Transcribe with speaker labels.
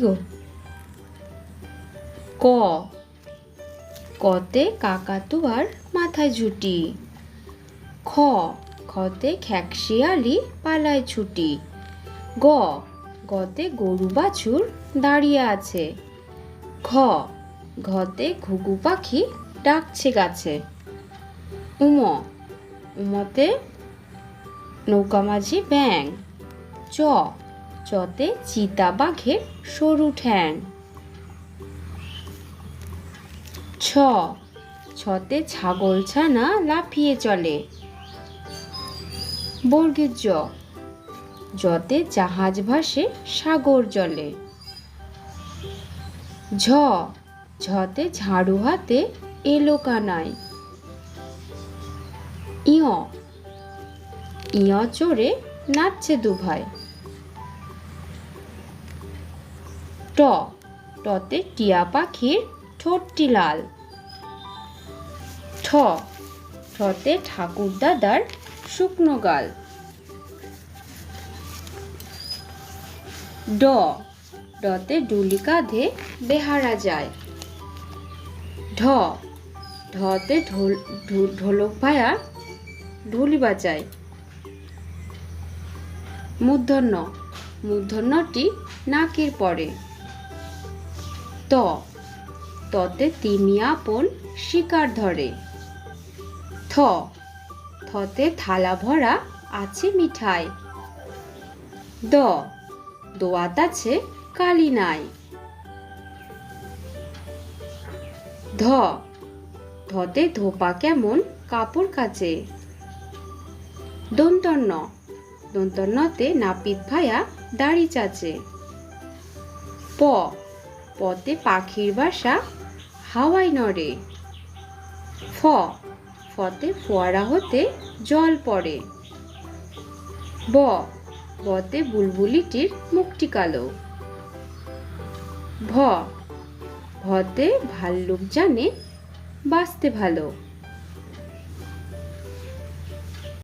Speaker 1: গো ক। কতে কাকাতুয়ার মাথায় ঝুটি। খ। খতে খ্যাকশিয়ালি পালায় ছুটি। গ। গতে গরু বাছুর দাঁড়িয়ে আছে। ঘ। ঘতে ঘুঘু পাখি ডাকছে গাছে। উম। উমতে নৌকা মাঝি ব্যাং চ। চতে চিতা বাঘের সরু ঠ্যাং। ছ। ছতে ছাগল ছানা লাফিয়ে চলে। বর্গের জ। যতে জাহাজ ভাসে, সাগর জলে। ঝ। ঝতে ঝাড়ু হাতে, এলো কানায়। ইয়। ইয় চড়ে নাচছে দুভাই। ট। টতে টিয়া পাখির ঠোঁটটি লাল ঠ। ঠতে ঠাকুর দাদার শুকনো গাল। ড। ডতে ডুলি কাঁধে বেহারা যায়। ঢ। ঢতে ঢোল ঢোলক ভায়া ঢুলি বাজায়। মূর্ধন্য। মূর্ধন্যটি নাকের পরে। ত। ততে তিমি আপন শিকার ধরে। থ। থতে থালা ভরা আছে মিঠাই। দ। দোয়াত আছে কালি নাই। ধ। ধতে ধোপা কেমন কাপড় কাচে। দন্তন্য দন্তন্যতে নাপিত ভায়া দাড়ি চাচে। প। পতে পাখির বাসা হাওয়াই নড়ে। ফ ফতে ফোয়ারা হতে জল পড়ে। ব বতে বুলবুলিটির মুখটি কালো। ভ ভতে ভাল্লুক জানে বাঁচতে ভালো।